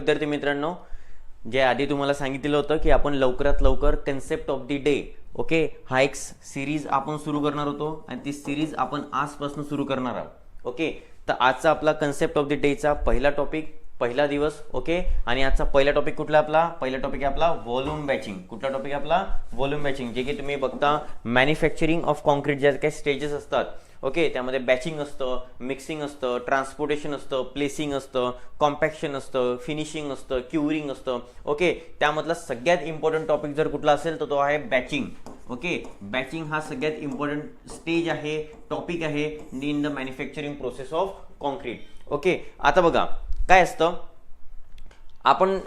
विद्यार्थी मित्रांनो जे आधी तुम्हाला सांगितलेलं होतं की आपण लवकरात लवकर concept of the day okay हा एक सिरीज आपण सुरू करणार होतो आणि ती सिरीज आपण आजपासून सुरू करणार आहोत ओके तर आजचा आपला कन्सेप्ट ऑफ द डेचा पहिला टॉपिक पहिला दिवस ओके आणि आजचा पहिला टॉपिक कुठला आपला? पहिला टॉपिक आहे आपला व्हॉल्यूम बॅचिंग कुठला टॉपिक आहे आपला? व्हॉल्यूम बॅचिंग जे की तुम्ही बघता मॅन्युफॅक्चरिंग ऑफ कॉन्क्रीट ज्या काही स्टेजेस असतात ओके त्यामध्ये बॅचिंग असतं मिक्सिंग असतं ट्रान्सपोर्टेशन असतं प्लेसिंग असतं कॉम्पॅक्शन असतं फिनिशिंग असतं क्युरिंग असतं. ओके त्यामधला सगळ्यात इम्पॉर्टंट टॉपिक जर कुठला असेल तर तो आहे बॅचिंग ओके बॅचिंग हा सगळ्यात इम्पॉर्टंट स्टेज आहे टॉपिक आहे in the manufacturing process of concrete okay आता बघा काय असतं? आपण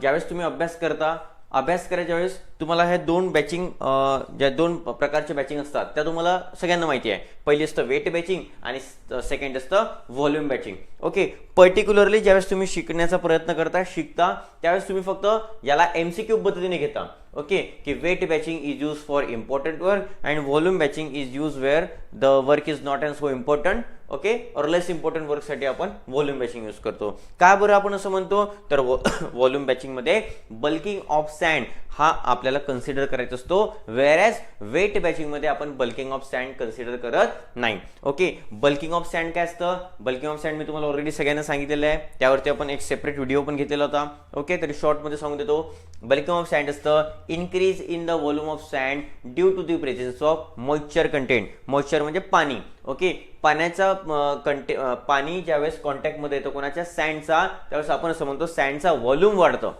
ज्यावेळेस तुम्ही अभ्यास करता अभ्यास करायच्या वेळेस तुम्हाला हे दोन बॅचिंग ज्या दोन प्रकारचे बॅचिंग असतात त्या तुम्हाला सगळ्यांना माहिती आहे. पहिली असतं वेट बॅचिंग आणि सेकंड असतं व्हॉल्यूम बॅचिंग ओके पर्टिक्युलरली ज्यावेळेस तुम्ही शिकण्याचा प्रयत्न करता शिकता त्यावेळेस तुम्ही फक्त याला एम सी क्यू पद्धतीने घेता. ओके की weight batching is use for important work and volume batching is use where the work is not and so important okay और लेस इम्पॉर्टंट वर्कसाठी आपण व्हॉल्यूम बॅचिंग यूज करतो. का बरं आपण असं म्हणतो? तर व्हॉल्यूम बॅचिंगमध्ये बल्किंग ऑफ सँड हा आपल्याला कन्सिडर करायचा असतो. वेअर ॲज वेट बॅचिंगमध्ये आपण बल्किंग ऑफ सँड कन्सिडर करत नाही. ओके बल्किंग ऑफ सँड काय असतं? बल्किंग ऑफ सँड मी तुम्हाला ऑलरेडी सगळ्यांना सांगितलेलं आहे. त्यावरती आपण एक सेपरेट व्हिडिओ पण घेतलेला होता. ओके तरी शॉर्टमध्ये सांगून देतो. बल्किंग ऑफ सँड असतं. Increase in the volume of sand due to the presence of moisture content moisture म्हणजे पाणी. ओके? पाण्याचा कंटे पाणी ज्यावेळेस कॉन्टॅक्टमध्ये येतो कोणाच्या सँडचा त्यावेळेस आपण असं म्हणतो सँडचा व्हॉल्यूम वाढतं.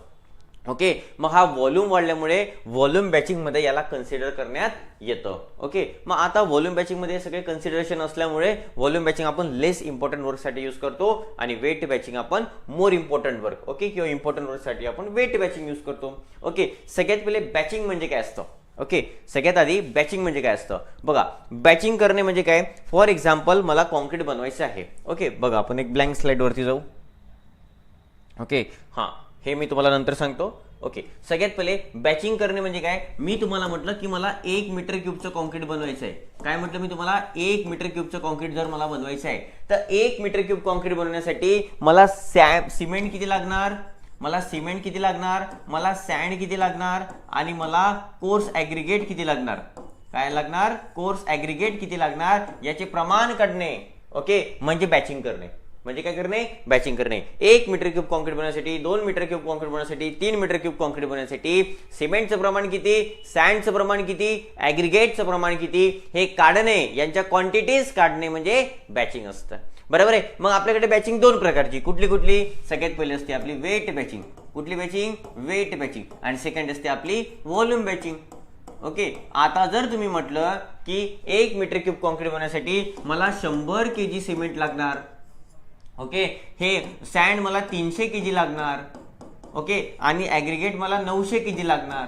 ओके? मग हा व्हॉल्यूम वाढल्यामुळे व्हॉल्यूम बॅचिंगमध्ये याला कन्सिडर करण्यात येतं. ओके? मग आता व्हॉल्यूम बॅचिंगमध्ये सगळे कन्सिडरेशन असल्यामुळे व्हॉल्यूम बॅचिंग आपण लेस इम्पॉर्टंट वर्कसाठी यूज करतो आणि वेट बॅचिंग आपण मोर इम्पॉर्टंट वर्क ओके? किंवा इम्पॉर्टंट वर्कसाठी आपण वेट बॅचिंग यूज करतो. ओके? सगळ्यात पहिले बॅचिंग म्हणजे काय असतं? ओके सगळ्यात आधी बॅचिंग म्हणजे काय असतं? बघा बॅचिंग करणे म्हणजे काय? फॉर एक्झाम्पल मला कॉन्क्रीट बनवायचं आहे. ओके बघा आपण एक ब्लँक स्लाईडवरती जाऊ. ओके हां हे मी तुम्हाला नंतर सांगतो. ओके सगळ्यात पहिले बॅचिंग करणे म्हणजे काय? मी तुम्हाला म्हटलं की मला एक मीटर क्यूबचं कॉन्क्रीट बनवायचं आहे. काय म्हटलं मी तुम्हाला? एक मीटर क्यूबचं कॉन्क्रीट जर मला बनवायचं आहे तर एक मीटर क्यूब कॉन्क्रीट बनवण्यासाठी मला सॅ सिमेंट किती लागणार? मला सिमेंट किती लागणार मला सँड किती लागणार आणि मला कोर्स ॲग्रिगेट किती लागणार. काय लागणार? कोर्स ॲग्रिगेट किती लागणार याचे प्रमाण काढणे. ओके? म्हणजे बॅचिंग करणे. म्हणजे काय करणे? बॅचिंग करणे. एक मीटर क्यूब कॉन्क्रीट बनवण्यासाठी दोन मीटर क्यूब कॉन्क्रीट बनवण्यासाठी तीन मीटर क्यूब कॉन्क्रीट बनवण्यासाठी सिमेंटचं प्रमाण किती सँडचं प्रमाण किती ॲग्रिगेटचं प्रमाण किती हे काढणे यांच्या क्वांटिटीज काढणे म्हणजे बॅचिंग असतं. बरोबर आहे? मग आपल्याकडे बॅचिंग दोन प्रकारची. कुठली कुठली? सगळ्यात पहिली असते आपली वेट बॅचिंग कुठली बॅचिंग वेट बॅचिंग आणि सेकंड असते आपली व्हॉल्यूम बॅचिंग ओके आता जर तुम्ही म्हटलं की एक मीटर क्यूब कॉन्क्रीट बनवण्यासाठी मला शंभर के जी सिमेंट लागणार. ओके हे सँड मला तीनशे के जी लागणार. ओके आणि ॲग्रिगेट मला नऊशे के जी लागणार.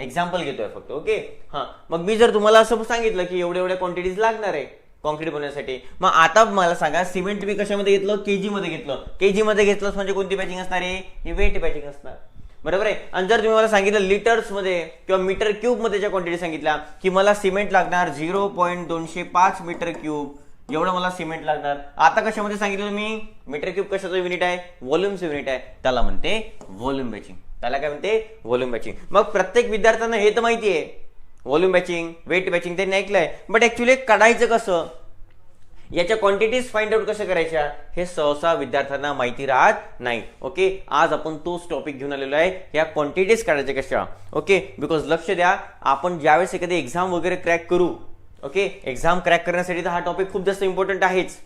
एक्झाम्पल घेतोय फक्त. ओके हां. मग मी जर तुम्हाला असं सांगितलं की एवढ्या एवढ्या क्वांटिटीज लागणार आहे. कॉन्क्रीट बनवण्यासाठी. मग आता मला सांगा सिमेंट तुम्ही कशामध्ये घेतलं? केजी मध्ये घेतलं. केजी मध्ये घेतलं म्हणजे कोणती पॅचिंग असणार आहे? ही वेट बॅचिंग असणार. बरोबर आहे? आणि जर तुम्ही मला सांगितलं लिटर्समध्ये किंवा मीटर क्यूबमध्ये ज्या क्वांटिटी सांगितल्या की मला सिमेंट लागणार झिरो पॉईंट दोनशे पाच मीटर क्यूब. एवढं मला सिमेंट लागणार. आता कशामध्ये सांगितलं मी? मीटर क्यूब कशाचं युनिट आहे? व्हॉल्यूमचं युनिट आहे. त्याला म्हणते व्हॉल्यूम बॅचिंग त्याला काय म्हणते? व्हॉल्यूम बॅचिंग मग प्रत्येक विद्यार्थ्यांना हे तर माहिती आहे. व्हॉल्यूम बॅचिंग वेट बॅचिंग त्यांनी ऐकलंय. बट ऍक्च्युली काढायचं कसं? याच्या क्वांटिटीज फाइंड आउट कसं करायच्या? हे सहसा विद्यार्थ्यांना माहिती राहत नाही. ओके आज आपण तोच टॉपिक घेऊन आलेलो आहे. या क्वांटिटीज काढायच्या कशा? ओके बिकॉज लक्ष द्या आपण ज्यावेळेस एखादी एक्झाम वगैरे क्रॅक करू ओके एक्झाम क्रॅक करण्यासाठी तर हा टॉपिक खूप जास्त इम्पॉर्टंट आहेच.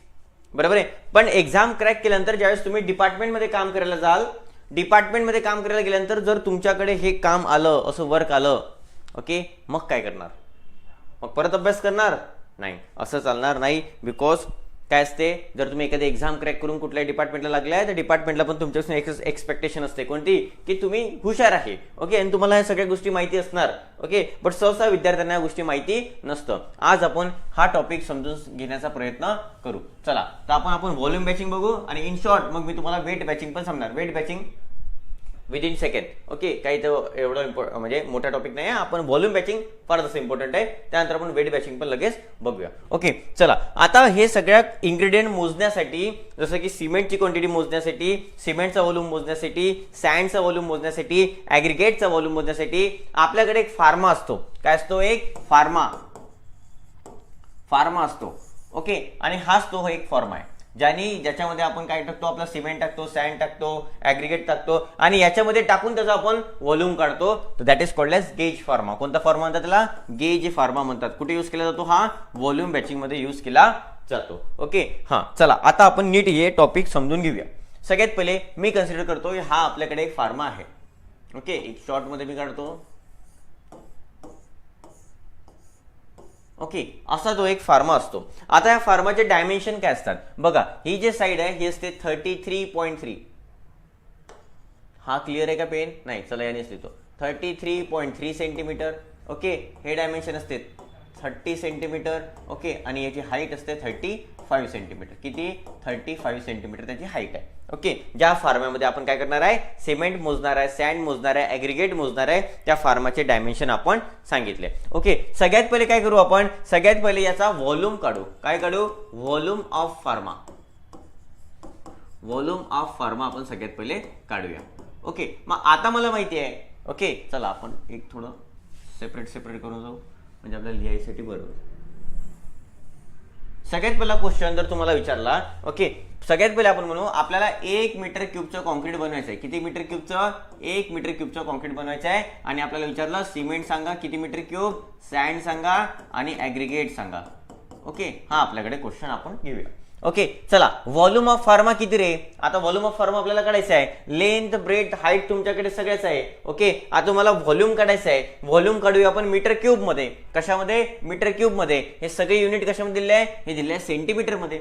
बरोबर आहे? पण एक्झाम क्रॅक केल्यानंतर ज्यावेळेस तुम्ही डिपार्टमेंटमध्ये काम करायला जाल डिपार्टमेंटमध्ये काम करायला गेल्यानंतर जर तुमच्याकडे हे काम आलं असं वर्क आलं ओके मग काय करणार? मग परत अभ्यास करणार? नाही. असं चालणार नाही. बिकॉज काय असते? जर तुम्ही एखादी एक्झाम क्रॅक करून कुठल्या डिपार्टमेंटला लागलाय तर डिपार्टमेंटला पण तुमच्यापासून एक एक्सपेक्टेशन असते. कोणती? की तुम्ही हुशार आहे. ओके आणि तुम्हाला ह्या सगळ्या गोष्टी माहिती असणार. ओके बट सहसा विद्यार्थ्यांना या गोष्टी माहिती नसतं. आज आपण हा टॉपिक समजून घेण्याचा प्रयत्न करू. चला. तर आपण आपण व्हॉल्यूम बॅचिंग बघू. आणि इन शॉर्ट मग मी तुम्हाला वेट बॅचिंग पण सांगणार. Weight batching within second okay काही तर एवढं इम्पॉर्ट म्हणजे मोठा टॉपिक नाही आहे. आपण व्हॉल्यूम बॅचिंग फार जसं इम्पॉर्टंट आहे. त्यानंतर आपण वेट बॅचिंग पण लगेच बघूया. ओके चला. आता हे सगळ्या इन्ग्रेडियंट मोजण्यासाठी जसं की सिमेंटची क्वांटिटी मोजण्यासाठी सिमेंटचा व्हॉल्यूम मोजण्यासाठी सँडचा व्हॉल्यूम मोजण्यासाठी ॲग्रिगेटचा व्हॉल्यूम मोजण्यासाठी आपल्याकडे एक फार्मा असतो. काय असतो? एक फार्मा फार्मा असतो. ओके आणि हाच तो एक फॉर्म आहे. ज्याने ज्याच्यामध्ये आपण काय टाकतो आपला सिमेंट टाकतो सँड टाकतो ऍग्रिगेट टाकतो आणि याच्यामध्ये टाकून त्याचा आपण व्हॉल्यूम काढतो तर that is called as gauge pharma कोणता फॉर्मा म्हणतात त्याला? गेज फार्मा म्हणतात. कुठे युज केला जातो? हा व्हॉल्यूम बॅचिंगमध्ये यूज युज केला जातो. ओके हां चला आता आपण नीट हे टॉपिक समजून घेऊया. सगळ्यात पहिले मी कन्सिडर करतो हा आपल्याकडे एक फार्मा आहे. ओके एक शॉर्टमध्ये मी काढतो. ओके असा तो एक फार्मा असतो. आता या फार्माचे डायमेन्शन काय असतात? बघा ही जे साईड आहे ही असते थर्टी थ्री पॉईंट थ्री. हा क्लिअर आहे का पेन? नाही चला यानेच लिहितो. Thirty three point three centimetre. Okay हे डायमेन्शन असते. थर्टी सेंटीमीटर ओके आणि याची हाईट असते थर्टी फाईव्ह सेंटीमीटर किती? थर्टी फाईव्ह सेंटीमीटर त्याची हाईट आहे. ओके ज्या फार्मामध्ये आपण काय करणार आहे? सिमेंट मोजणार आहे सँड मोजणार आहे ॲग्रिगेट मोजणार आहे. त्या फार्माचे डायमेन्शन आपण सांगितले. ओके सगळ्यात पहिले काय करू आपण? सगळ्यात पहिले याचा व्हॉल्यूम काढू. काय काढू? व्हॉल्यूम ऑफ फार्मा व्हॉल्यूम ऑफ फार्मा आपण सगळ्यात पहिले काढूया. ओके मग आता मला माहिती आहे. ओके चला आपण एक थोडं सेपरेट सेपरेट करून जाऊ. म्हणजे आपल्याला लिहायसाठी बरोबर सगळ्यात पहिला क्वेश्चन जर तुम्हाला विचारला ओके सगळ्यात पहिले आपण म्हणू आपल्याला एक मीटर क्यूबचं कॉन्क्रीट बनवायचं आहे किती मीटर क्यूबचं एक मीटर क्यूबचं कॉन्क्रीट बनवायचं आहे आणि आपल्याला विचारलं सिमेंट सांगा किती मीटर क्यूब सँड सांगा आणि ॲग्रिगेट सांगा. ओके हा आपल्याकडे क्वेश्चन आपण घेऊया. ओके चला. व्हॉल्यूम ऑफ फार्मा किती रे? आता व्हॉल्यूम ऑफ फार्मा आपल्याला काढायचं आहे. लेंथ ब्रेथ हाईट तुमच्याकडे सगळ्याच आहे. ओके आता तुम्हाला व्हॉल्यूम काढायचं आहे. व्हॉल्यूम काढूया आपण मीटर क्यूबमध्ये. कशामध्ये? मीटर क्यूबमध्ये. हे सगळे युनिट कशामध्ये दिले आहे? हे दिले आहे सेंटीमीटरमध्ये.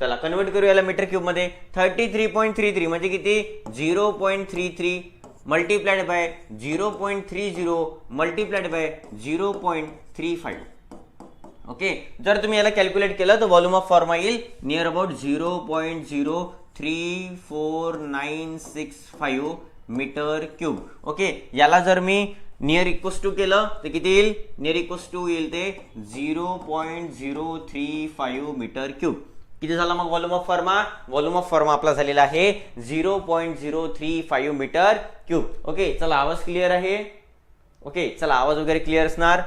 चला कन्वर्ट करू याला metre क्यूबमध्ये. Thirty three point three three म्हणजे किती? Zero point three three multiplied by zero point three zero multiplied by zero point three five okay? जर तुम्ही याला कॅल्क्युलेट केलं तर व्हॉल्यूम ऑफ फॉर्मा येईल near about zero point zero three four nine six five metre cube okay? याला जर me near equals to केलं तर किती येईल? नियर इक्वस टू येईल ते zero point zero three five metre cube किती झाला मग व्हॉल्यूम ऑफ फॉर्मा व्हॉल्यूम ऑफ फॉर्मा आपला झालेला आहे zero point zero three five metre cube okay? चला आवाज क्लिअर आहे. ओके? चला आवाज वगैरे क्लिअर असणार.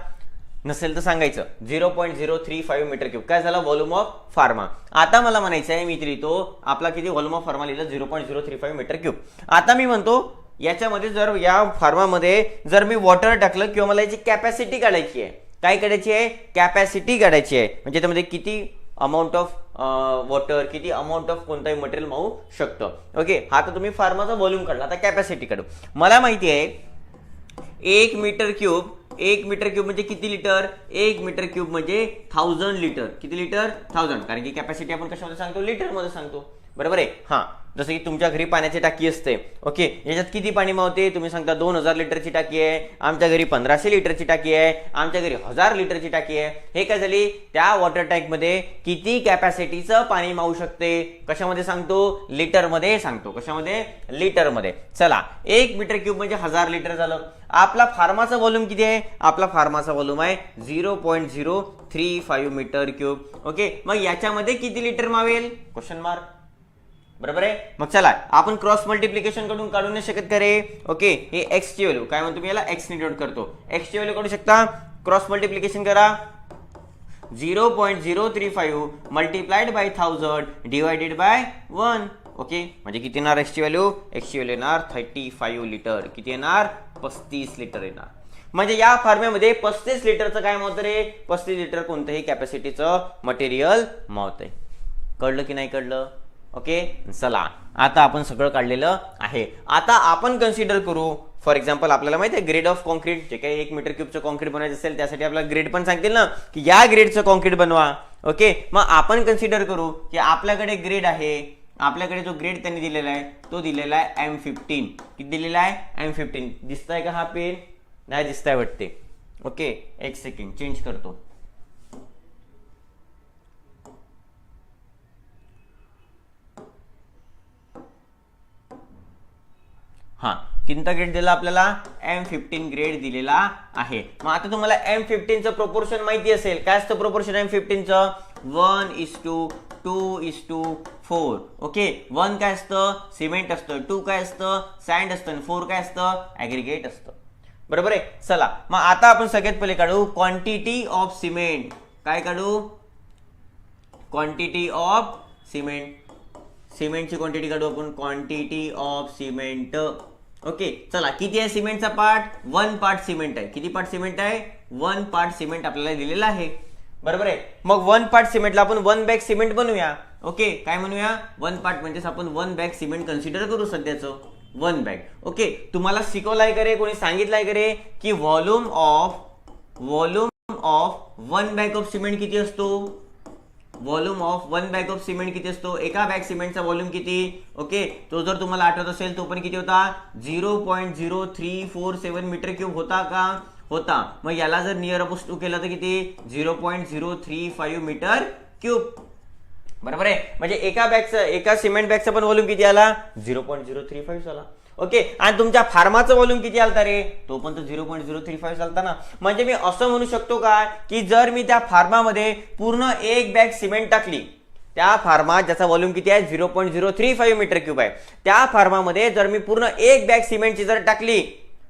नसेल तर सांगायचं. Zero point zero three five metre cube. काय झाला? व्हॉल्यूम ऑफ फार्मा. आता मला म्हणायचं आहे मी लिहितो आपला किती? व्हॉल्यूम ऑफ फार्मा लिहिलं zero point zero three five metre cube. आता मी म्हणतो याच्यामध्ये जर या फार्मामध्ये जर मी वॉटर टाकलं किंवा मला याची कॅपॅसिटी काढायची आहे. काय काढायची आहे? कॅपॅसिटी काढायची आहे. म्हणजे त्यामध्ये किती अमाऊंट ऑफ वॉटर किती अमाऊंट ऑफ कोणताही मटेरियल मावू शकतं. ओके हा तर तुम्ही फार्माचा व्हॉल्यूम काढला. आता कॅपॅसिटी काढू. मला माहिती आहे एक मीटर क्यूब एक मीटर क्यूब म्हणजे किती लिटर? एक मीटर क्यूब म्हणजे थाउजंड लिटर. किती लिटर? थाउजंड कारण की कॅपॅसिटी आपण कशामध्ये सांगतो? लिटरमध्ये सांगतो. बरोबर आहे? हा. जसं की तुमच्या घरी पाण्याची टाकी असते ओके? याच्यात किती पाणी मावते? तुम्ही सांगता दोन हजार लिटरची टाकी आहे आमच्या घरी पंधराशे लिटरची टाकी आहे आमच्या घरी हजार लिटरची टाकी आहे. हे काय झाली? त्या वॉटर टँकमध्ये किती कॅपॅसिटीचं पाणी मावू शकते? कशामध्ये सांगतो? लिटरमध्ये सांगतो. कशामध्ये? लिटरमध्ये. चला एक मीटर क्यूब म्हणजे हजार लिटर झालं. आपला फार्माचा व्हॉल्यूम किती आहे? आपला फार्माचा व्हॉल्यूम आहे zero point zero three five metre cube okay? मग याच्यामध्ये किती लिटर मावेल? क्वेश्चन मार्क बरोबर आहे? मग चला आपण क्रॉस मल्टिप्लिकेशनकडून काढू नाही शकत का रे? ओके हे एक्स ची व्हॅल्यू काय म्हणतो मी याला? एक्स डिनोट करतो. एक्स ची व्हॅल्यू काढू शकता? क्रॉस मल्टिप्लिकेशन करा. Zero point zero three five multiplied by thousand divided by one okay म्हणजे किती येणार एक्सची व्हॅल्यू एक्सची व्हॅल्यू येणार थर्टी फाईव्ह लिटर किती येणार? पस्तीस लिटर येणार. म्हणजे या फार्म्यामध्ये पस्तीस लिटरचं काय मावतं रे? पस्तीस लिटर कोणतंही कॅपॅसिटीचं मटेरियल मावतंय कळलं की नाही कळलं? ओके? चला. आता आपण सगळं काढलेलं आहे. आता आपण कन्सिडर करू. फॉर एक्झाम्पल आपल्याला माहिती आहे ग्रेड ऑफ कॉन्क्रीट जे काही एक मीटर क्यूबचं कॉन्क्रीट बनवायचं असेल त्यासाठी आपल्याला ग्रेड पण सांगतील ना की या ग्रेडचं कॉन्क्रीट बनवा. ओके? मग आपण कन्सिडर करू की आपल्याकडे ग्रेड आहे. आपल्याकडे जो ग्रेड त्यांनी दिलेला आहे तो दिलेला आहे एम फिफ्टीन किती दिलेला आहे? एम फिफ्टीन दिसतंय का हा पेन? नाही दिसताय वाटते. ओके? एक सेकंड चेंज करतो. हां किंता ग्रेड दिला आपल्याला? एम फिफ्टीन ग्रेड दिलेला आहे. मग आता तुम्हाला एम फिफ्टीनचं प्रोपोर्शन माहिती असेल. काय असतं proportion M फिफ्टीनचं one is to two is to four okay one काय असतं? सिमेंट असतं. टू काय असतं? सँड असतं. फोर काय असतं? ऍग्रिगेट असतं. बरोबर आहे? चला. मग आता आपण सगळ्यात पहिले काढू. क्वांटिटी ऑफ सिमेंट काय काढू? क्वांटिटी ऑफ सिमेंट सिमेंटची क्वांटिटी काढू आपण. क्वांटिटी ऑफ सिमेंट ओके चला किती आहे सिमेंटचा पार्ट? वन पार्ट सिमेंट आहे. किती पार्ट सिमेंट आहे? वन पार्ट सिमेंट आपल्याला दिलेला आहे. बरोबर आहे? मग वन पार्ट सिमेंटला आपण वन बॅग सिमेंट बनवूया. ओके काय म्हणूया? वन पार्ट म्हणजेच आपण वन बॅग सिमेंट कन्सिडर करू सध्याचं. One bag. ओके तुम्हाला शिकवलाय करे कोणी सांगितलंय करे की volume of volume of one bag of cement किती असतो? Volume of one bag of cement किती असतो? एका बॅग सिमेंटचा व्हॉल्यूम किती? ओके तो जर तुम्हाला आठवत असेल तो पण किती होता? Zero point zero three four seven metre cube होता का? होता. मग याला जर नियर अपोज टू केलं तर किती? Zero point zero three five metre cube. बरोबर आहे? म्हणजे एका बॅगचं एका सिमेंट बॅगचा पण व्हॉल्यूम किती आला? Zero point zero three five झाला. ओके? आणि तुमच्या फार्माचं व्हॉल्यूम किती आलता रे? तो पण तर zero point zero three five चालता ना. म्हणजे मी असं म्हणू शकतो का की जर मी त्या फार्मामध्ये पूर्ण एक बॅग सिमेंट टाकली त्या फार्मा ज्याचा व्हॉल्यूम किती आहे? Zero point zero three five metre cube आहे. त्या फार्मामध्ये जर मी पूर्ण एक बॅग सिमेंटची जर टाकली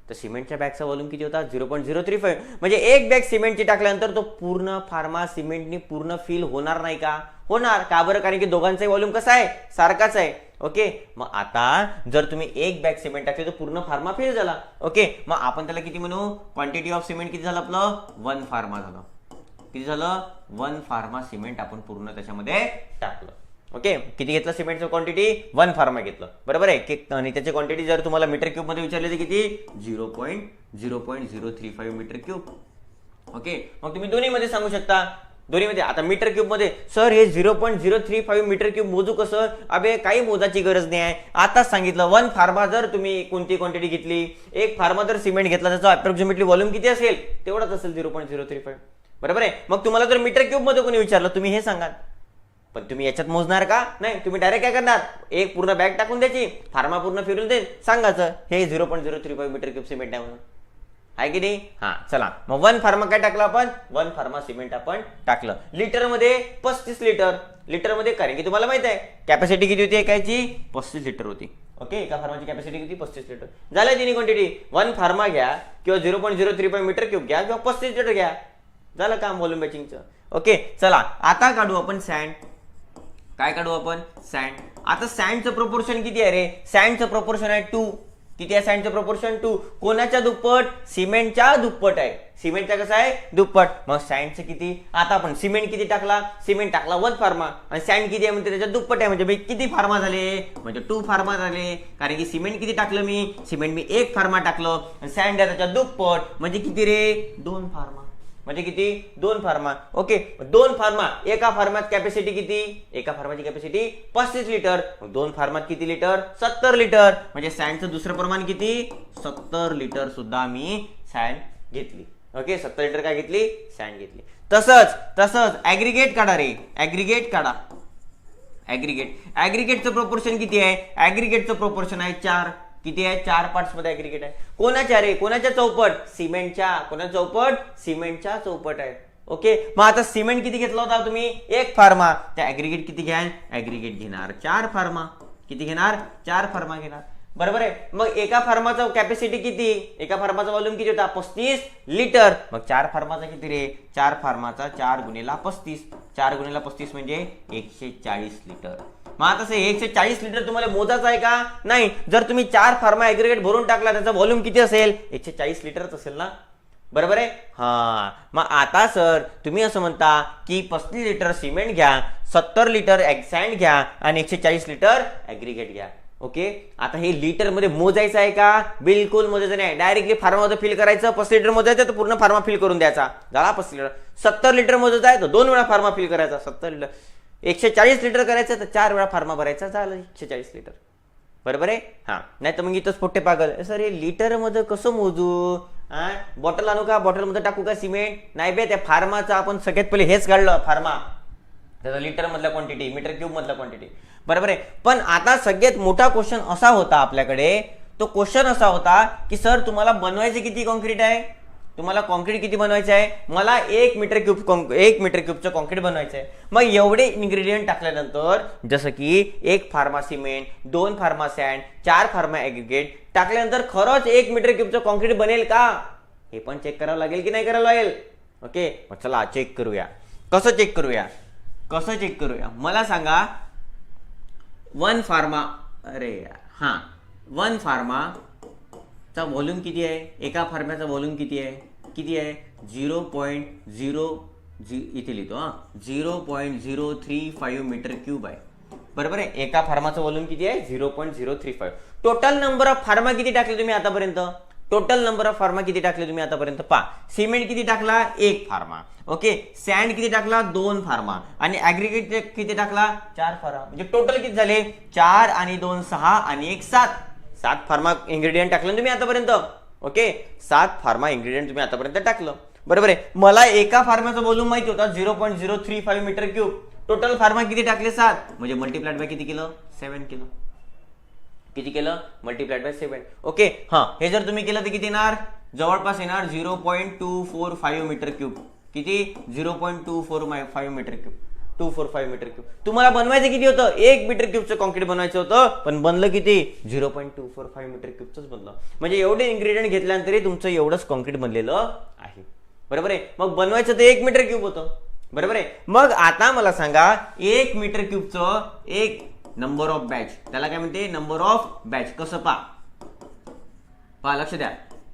तर सिमेंटच्या बॅगचा व्हॉल्यूम किती होता? Zero point zero three five म्हणजे एक बॅग सिमेंटची टाकल्यानंतर तो पूर्ण फार्मा सिमेंटनी पूर्ण फिल होणार नाही का? होणार. का बरं? कारण की दोघांचाही व्हॉल्यूम कसा आहे? सारखाच आहे. ओके? मग आता जर तुम्ही एक बॅग सिमेंट टाकली तर पूर्ण फार्मा फेल झाला. ओके? मग आपण त्याला किती म्हणू? क्वांटिटी ऑफ सिमेंट किती झालं आपलं? वन फार्मा झालं. किती झालं? वन फार्मा सिमेंट आपण पूर्ण त्याच्यामध्ये टाकलं. ओके? किती घेतलं सिमेंटचं क्वांटिटी वन फार्मा घेतलं. बरोबर आहे? की आणि त्याची क्वांटिटी जर तुम्हाला मीटर क्यूबमध्ये विचारली तर किती? Zero point zero point zero three five metre cube okay? मग तुम्ही दोन्हीमध्ये सांगू शकता. दोन्हीमध्ये. आता मीटर क्यूबमध्ये सर हे zero point zero three five metre cube मोजू कसं? अबे काही मोजाची गरज नाही आहे. आताच सांगितलं वन फार्मा जर तुम्ही कोणती क्वांटिटी घेतली एक फार्मा जर सिमेंट घेतला त्याचा अप्रॉक्झिमेटली व्हॉल्यूम किती असेल? तेवढाच असेल zero point zero three five बरोबर आहे? मग तुम्हाला जर मीटर क्यूबमध्ये कोणी विचारलं तुम्ही हे सांगाल. पण तुम्ही याच्यात मोजणार का? नाही तुम्ही डायरेक्ट काय करणार? एक पूर्ण बॅग टाकून द्यायची फार्मा पूर्ण फिरून देईल सांगायचं हे zero point zero three five metre cube cement आहे म्हणून. आहे की नाही? हा चला. मग वन फार्मा काय टाकलं आपण? वन फार्मा सिमेंट आपण टाकलं. लिटरमध्ये पस्तीस लिटर. लिटरमध्ये कारण की तुम्हाला माहीत आहे कॅपॅसिटी किती होती एकाची? पस्तीस लिटर होती. ओके एका फार्माची कॅपॅसिटी किती? पस्तीस लिटर. झालं तिन्ही क्वांटिटी वन फार्मा घ्या किंवा zero point zero three five metre cube घ्या किंवा पस्तीस लिटर घ्या. झालं काम व्हॉल्यूम मॅचिंगचं ओके चला. आता काढू आपण सँड काय काढू आपण? सँड आता सँडचं प्रोपोर्शन किती आहे रे? सँडचं प्रोपोर्शन आहे टू किती आहे सँडचं प्रपोर्शन टू कोणाच्या दुप्पट? सिमेंटच्या दुप्पट आहे. सिमेंटचा कसं आहे? दुप्पट. मग सँडचं किती? आता आपण सिमेंट किती टाकला? सिमेंट टाकला वन फार्मा आणि सँड किती आहे? म्हणजे त्याच्या दुप्पट आहे. म्हणजे मी किती फार्मा झाले? म्हणजे टू फार्मा झाले. कारण की सिमेंट किती टाकलं मी? सिमेंट मी एक फार्मा टाकलं. सँड आहे त्याच्या दुप्पट. म्हणजे किती रे? दोन फार्मा म्हणजे किती? दोन फार्मा. ओके दोन फार्मा. एका फार्मात कॅपॅसिटी किती? एका फार्माची कॅपॅसिटी पस्तीस लिटर दोन फार्मात किती लिटर सत्तर लिटर म्हणजे सॅन्डचं दुसरं प्रमाण किती? सत्तर लिटर सुद्धा मी सॅन्ड घेतली. ओके सत्तर लिटर काय घेतली? सॅन्ड घेतली. तसंच तसंच ऍग्रिगेट काढा रे. ऍग्रिगेट काढा. ऍग्रिगेट ऍग्रिगेटचं प्रोपोर्शन किती आहे? ऍग्रिगेटचं प्रोपोर्शन आहे चार. किती आहे? चार पार्ट्समध्ये ऍग्रिगेट आहे. कोणाच्या रे कोणाच्या चौपट? सिमेंटच्या. कोणाच्या चौपट? सिमेंटच्या चौपट आहे ओके? मग आता सिमेंट किती घेतला होता तुम्ही? एक फार्मा. त्या ऍग्रिगेट किती घ्याल? ऍग्रिगेट घेणार. चार फार्मा. किती घेणार? चार फार्मा घेणार. बरोबर आहे? मग एका फार्माचा कॅपॅसिटी किती? एका फार्माचा व्हॉल्यूम किती होता? पस्तीस लिटर मग चार फार्माचा किती रे? चार फार्माचा चार गुणेला पस्तीस. चार गुणेला पस्तीस म्हणजे एकशे चाळीस लिटर मग आता असं एकशे चाळीस लिटर तुम्हाला मोजायचं आहे का? नाही. जर तुम्ही चार फार्मा ऍग्रिगेट भरून टाकला त्याचा व्हॉल्यूम किती असेल? एकशे चाळीस लिटरच असेल ना? बरोबर आहे? हा. मग आता सर तुम्ही असं म्हणता की पस्तीस लिटर सिमेंट घ्या सत्तर लिटर सँड घ्या आणि एकशे चाळीस लिटर ऍग्रिगेट घ्या. ओके आता हे लिटरमध्ये मोजायचं आहे का? बिलकुल मोजायचं नाही. डायरेक्टली फार्मामध्ये फिल करायचं पस्तीस लिटर मोजायचं तर पूर्ण फार्मा फिल करून द्यायचा. झाला पस्तीस लिटर सत्तर लिटर मोजायचं आहे तर दोन वेळा फार्मा फिल करायचा. सत्तर लिटर एकशे चाळीस लिटर करायचं तर चार वेळा फार्मा भरायचा झालं एकशे चाळीस लिटर. बरोबर आहे? हा. नाही तर मग इथंच पोट्टे पागल. सर हे लिटरमध्ये कसं मोजू? हा? बॉटल आणू का? बॉटलमध्ये टाकू का सिमेंट? नाही बे त्या फार्माचं आपण सगळ्यात पहिले हेच काढलं फार्मा. त्याचा लिटर मधला क्वांटिटी मीटर क्यूब मधला क्वांटिटी बरोबर आहे? पण आता सगळ्यात मोठा क्वेश्चन असा होता आपल्याकडे तो क्वेश्चन असा होता की सर तुम्हाला बनवायचे किती कॉन्क्रीट आहे? तुम्हाला कॉन्क्रीट किती बनवायचं आहे? मला एक मीटर क्यूब एक मीटर क्यूबचं कॉन्क्रीट बनवायचं आहे. मग एवढे इन्ग्रेडियंट टाकल्यानंतर जसं की एक फार्मा सिमेंट दोन फार्मा सँड चार फार्मा ॲग्रिगेट टाकल्यानंतर खरंच एक मीटर क्यूबचं कॉन्क्रीट बनेल का? हे पण चेक करावं लागेल की नाही करावं लागेल? ओके मग चला चेक करूया. कसं चेक करूया? कसं चेक करूया? मला सांगा वन फार्मा अरे यार, हां वन फार्मा चा व्हॉल्यूम किती आहे? एका फार्म्याचा व्हॉल्यूम किती आहे? किती आहे? झिरो पॉईंट झिरो झि इथे लिहितो हां. Zero point zero three five metre cube आहे. बरोबर आहे? एका फार्माचं व्हॉल्यूम किती आहे? Zero point zero three five. Total number of pharma किती टाकले तुम्ही आतापर्यंत? टोटल नंबर ऑफ फार्मा किती टाकले तुम्ही आतापर्यंत? पा सिमेंट किती टाकला? एक फार्मा. ओके? सँड किती टाकला? दोन फार्मा. आणि ऍग्रिगेट किती टाकला? चार फार्मा. म्हणजे टोटल किती झाले? चार आणि दोन सहा आणि एक सात. सात फार्मा इंग्रेडियंट टाकलं ना तुम्ही आतापर्यंत? ओके सात फार्मा इंग्रेडियंट तुम्ही आतापर्यंत टाकलं. बरोबर आहे? मला एका फार्माचा बोलून माहिती होता. Zero point zero three five metre cube total pharma किती टाकले? सात. म्हणजे मल्टीप्लाइड बाय किती केलं? सेवन केलं. किती केलं? मल्टीप्लाइड बाय सेवन ओके हा. हे जर तुम्ही केलं तर किती येणार? जवळपास येणार zero point two four five metre cube किती? Zero point two four five metre cube two four five metre cube तुम्हाला बनवायचं किती होतं? एक मीटर क्यूबचं कॉन्क्रीट बनवायचं होतं. पण बनलं किती? Zero point two four five metre क्यूबचंच बनलं. म्हणजे एवढे इन्ग्रेडियंट घेतल्यानंतरही तुमचं एवढंच कॉन्क्रीट बनलेलं आहे. बरोबर आहे? मग बनवायचं तर एक मीटर क्यूब होतं. बरोबर आहे? मग आता मला सांगा एक मीटर क्यूबचं एक नंबर ऑफ बॅच त्याला काय म्हणते? नंबर ऑफ बॅच कसं पा पहा लक्ष द्या.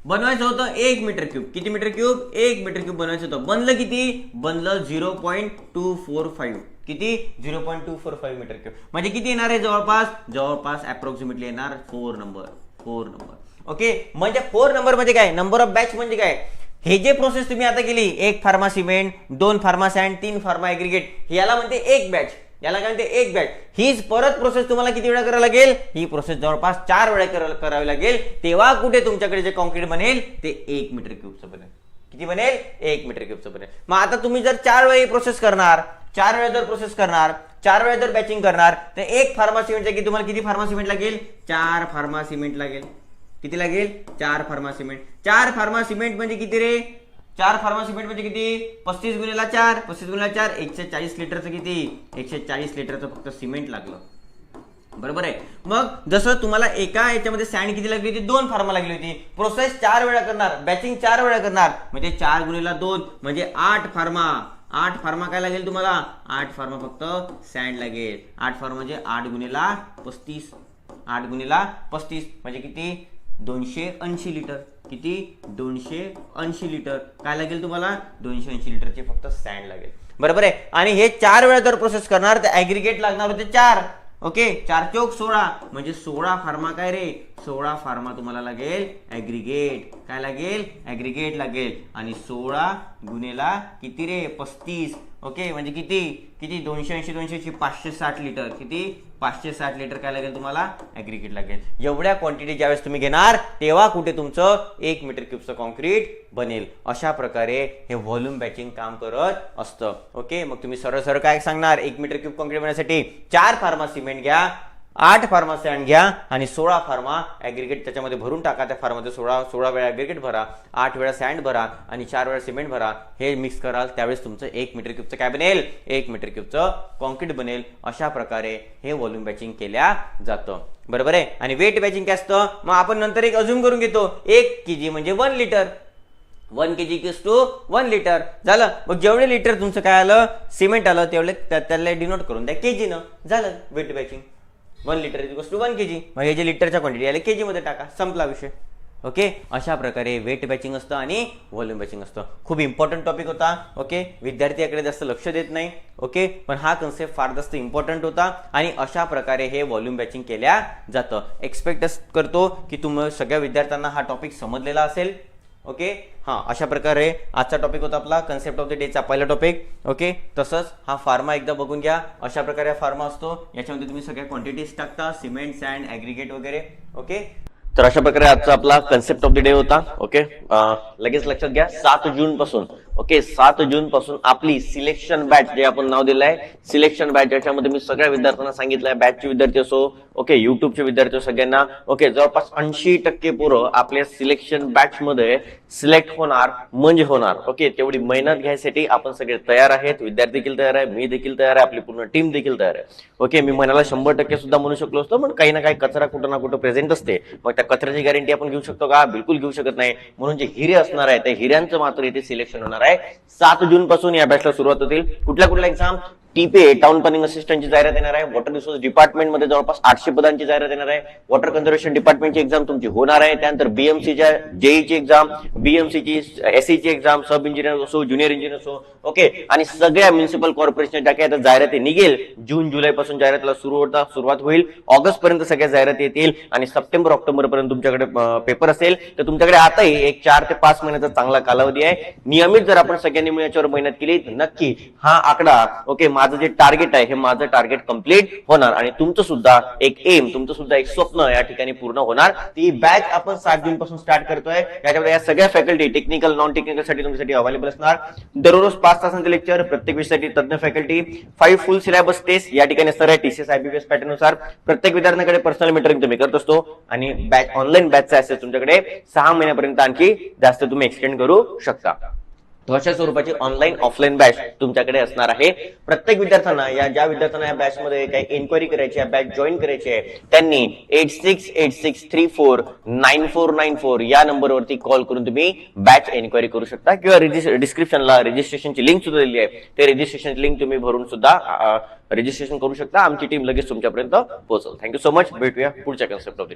बनवायचं होतं एक मीटर क्यूब. किती मीटर क्यूब? एक मीटर क्यूब बनवायचं होतं. बनलं किती? बनलं zero point two four five किती? Zero point two four five metre cube. म्हणजे किती येणार आहे जवळपास? जवळपास अप्रॉक्सिमेटली येणार four number four number okay म्हणजे फोर नंबर म्हणजे काय? नंबर ऑफ बॅच म्हणजे काय? हे जे प्रोसेस तुम्ही आता केली एक फार्मा सिमेंट दोन फार्मा सँड तीन फार्मा ॲग्रिगेट याला म्हणते एक बॅच याला काय म्हणते? एक बॅच हीच परत प्रोसेस तुम्हाला किती वेळा करावी लागेल? ही प्रोसेस जवळपास चार वेळा करा- करावी लागेल. तेव्हा कुठे तुमच्याकडे जे कॉन्क्रीट बनेल ते एक मीटर क्यूबचं बनेल. किती बनेल? एक मीटर क्यूबचं बनेल. मग आता तुम्ही जर चार वेळा प्रोसेस करणार चार वेळा जर प्रोसेस करणार चार वेळा जर बॅचिंग करणार तर एक फार्मा सिमेंटच्या की तुम्हाला किती फार्मा सिमेंट लागेल? चार फार्मा सिमेंट लागेल. किती लागेल? चार फार्मा सिमेंट चार फार्मा सिमेंट म्हणजे किती रे? चार फार्मा सिमेंट म्हणजे किती? पस्तीस गुणिला चार. पस्तीस गुणिला चार एकशे चाळीस लिटरचं किती? एकशे चाळीस लिटरचं फक्त सिमेंट लागलं. बरोबर आहे? मग जसं तुम्हाला एका याच्यामध्ये सँड किती लागली होती? दोन फार्मा लागली होती. प्रोसेस चार वेळा करणार. बॅचिंग चार वेळा करणार. म्हणजे चार गुणिला दोन म्हणजे आठ फार्मा आठ फार्मा काय लागेल तुम्हाला? आठ फार्मा फक्त सँड लागेल. आठ फार्मा म्हणजे आठ गुणिला पस्तीस. आठ गुणिला पस्तीस म्हणजे किती? दोनशे ऐंशी लिटर. किती? दोनशे ऐंशी लिटर. काय लागेल तुम्हाला? दोनशे ऐंशी लिटरचे फक्त सँड लागेल. बरोबर आहे? आणि हे चार वेळा जर प्रोसेस करणार तर ॲग्रिगेट लागणार होते चार. ओके चार चौक सोळा. म्हणजे सोळा फार्मा काय रे? सोळा फार्मा तुम्हाला लागेल ॲग्रिगेट काय लागेल? ॲग्रिगेट लागेल. आणि सोळा गुन्हेला किती रे? पस्तीस. ओके? म्हणजे किती? किती? दोनशे ऐंशी दोनशे ऐंशी पाचशे साठ लिटर किती? पाचशे साठ लिटर काय लागेल तुम्हाला? ॲग्रिगेट लागेल. एवढ्या क्वांटिटी ज्यावेळेस तुम्ही घेणार तेव्हा कुठे तुमचं एक मीटर क्यूबचं कॉन्क्रीट बनेल. अशा प्रकारे हे व्हॉल्यूम बॅचिंग काम करत असतं. ओके? मग तुम्ही सरळ सरळ काय सांगणार? एक मीटर क्यूब कॉन्क्रीट बनण्यासाठी चार फार्मा सिमेंट घ्या. आठ फार्मा सँड घ्या आणि सोळा फार्मा ॲग्रिगेट त्याच्यामध्ये भरून टाका. त्या फार्मामध्ये सोळा सोळा वेळा ॲग्रिगेट भरा आठ वेळा सँड भरा आणि चार वेळा सिमेंट भरा. हे मिक्स कराल त्यावेळेस तुमचं एक मीटर क्यूबचं काय बनेल? एक मीटर क्यूबचं कॉन्क्रीट बनेल. अशा प्रकारे हे व्हॉल्यूम बॅचिंग केल्या जातं. बरोबर आहे? आणि वेट बॅचिंग काय असतं? मग आपण नंतर एक अजून करून घेतो. एक के जी म्हणजे one litre one K G kiss to one litre झालं? मग जेवढे लिटर तुमचं काय आलं? सिमेंट आलं तेवढे त्या- त्याला डिनोट करून द्या. के जीनं झालं? Weight batching one litre is to one K G मग हे जे लिटरच्या क्वांटिटी आले के मध्ये टाका. संपला विषय. ओके अशा प्रकारे वेट बॅचिंग असतं आणि व्हॉल्यूम बॅचिंग असतं. खूप इम्पॉर्टंट टॉपिक होता. ओके विद्यार्थी याकडे जास्त लक्ष देत नाही. ओके पण हा कन्सेप्ट फार जास्त इम्पॉर्टंट होता. आणि अशा प्रकारे हे व्हॉल्यूम बॅचिंग केल्या जातं. एक्सपेक्ट करतो की तुम्ही सगळ्या विद्यार्थ्यांना हा टॉपिक समजलेला असेल. ओके? हां अशा प्रकारे आजचा टॉपिक होता आपला कन्सेप्ट ऑफ द डेचा पहिला टॉपिक ओके? तसंच हा फार्मा एकदा बघून घ्या. अशा प्रकारे हा फार्मा असतो. याच्यामध्ये तुम्ही सगळ्या क्वांटिटीज टाकता सिमेंट सँड ॲग्रिगेट वगैरे. ओके? तर अशा प्रकारे आजचा आपला कन्सेप्ट ऑफ द डे होता ओके लगेच लक्षात घ्या सात जून पासून ओके सात जून पासून आपली सिलेक्शन बॅच जे आपण नाव दिलं आहे सिलेक्शन बॅच ज्याच्यामध्ये मी सगळ्या विद्यार्थ्यांना सांगितलंय बॅचचे विद्यार्थी असो ओके युट्यूबचे विद्यार्थी असो सगळ्यांना ओके जवळपास ऐंशी टक्के पोरं आपल्या सिलेक्शन बॅच मध्ये सिलेक्ट होणार म्हणजे होणार. ओके तेवढी मेहनत घ्यायसाठी आपण सगळे तयार आहेत. विद्यार्थी देखील तयार आहे मी देखील तयार आहे आपली पूर्ण टीम देखील तयार आहे. ओके मी मनाला शंभर टक्के सुद्धा म्हणू शकलो असतो पण काही ना काही कचरा कुठं ना कुठं प्रेझेंट असते. मग त्या कचऱ्याची गॅरंटी आपण घेऊ शकतो का? बिलकुल घेऊ शकत नाही. म्हणून जे हिरे असणार आहे त्या हिऱ्यांचं मात्र इथे सिलेक्शन होणार आहे. सात जून पासून या बॅचला सुरुवात होतील. कुठल्या कुठल्या एक्झाम टीपे टाउन प्लॅनिंग असिस्टंटची जाहिरात येणार आहे. वॉटर रिसोर्स डिपार्टमेंटमध्ये जवळपास आठशे पदांची जाहिरात येणार आहे. वॉटर कन्झर्वेशन डिपार्टमेंटची एक्झाम तुमची होणार आहे. त्यानंतर बीएमसीच्या जेईची एक्झाम बीएमसीची एसईची एक्झाम सब इंजिनियर असो ज्युनियर इंजिनियर असो. ओके आणि सगळ्या म्युन्सिपल कॉर्पोरेशन ज्या काही आता जाहिराती निघेल जून जुलै पासून जाहिरातीला सुरू होता सुरुवात होईल. ऑगस्ट पर्यंत सगळ्या जाहिराती येतील आणि सप्टेंबर ऑक्टोबर पर्यंत तुमच्याकडे पेपर असेल. तर तुमच्याकडे आताही एक चार ते पाच महिन्याचा चांगला कालावधी आहे. नियमित जर आपण सगळ्यांनी मिळण्याच्यावर मेहनत केली तर नक्की हा आकडा ओके माझं जे टार्गेट आहे हे माझं टार्गेट कंप्लीट होणार. आणि तुमचं सुद्धा एक एम तुमचं सुद्धा एक स्वप्न या ठिकाणी पूर्ण होणार. ती बॅच आपण सात जून पासून स्टार्ट करतोय. याच्यामध्ये या सगळ्या फॅकल्टी टेक्निकल नॉन टेक्निकलसाठी तुमच्यासाठी अवेलेबल असणार. दररोज पाच तासांचे लेक्चर प्रत्येक विषयासाठी तज्ञ faculty five full syllabus test या ठिकाणी सर आहे टीसीएस आयबीएस पॅटर्ननुसार. प्रत्येक विद्यार्थ्यांकडे पर्सनल मीटरिंग तुम्ही करत असतो. आणि बॅच ऑनलाईन बॅचचा असेल तुमच्याकडे सहा महिन्यापर्यंत आणखी जास्त तुम्ही एक्सटेंड करू शकता. तर अशा स्वरूपाची ऑनलाईन ऑफलाईन बॅच तुमच्याकडे असणार आहे. प्रत्येक विद्यार्थ्यांना या ज्या विद्यार्थ्यांना या बॅच मध्ये काही इन्क्वायरी करायची आहे बॅच जॉईन करायची आहे त्यांनी eight six eight six three four nine four nine four या नंबरवरती कॉल करून तुम्ही बॅच एन्क्वायरी करू शकता. किंवा डिस्क्रिप्शनला रजिस्ट्रेशनची लिंक सुद्धा दिली आहे. ते रजिस्ट्रेशन लिंक तुम्ही भरून सुद्धा रजिस्ट्रेशन करू शकता. आमची टीम लगेच तुमच्यापर्यंत पोहोचल. थँक्यू सो मच भेटूया पुढच्या कन्सेप्ट ऑफ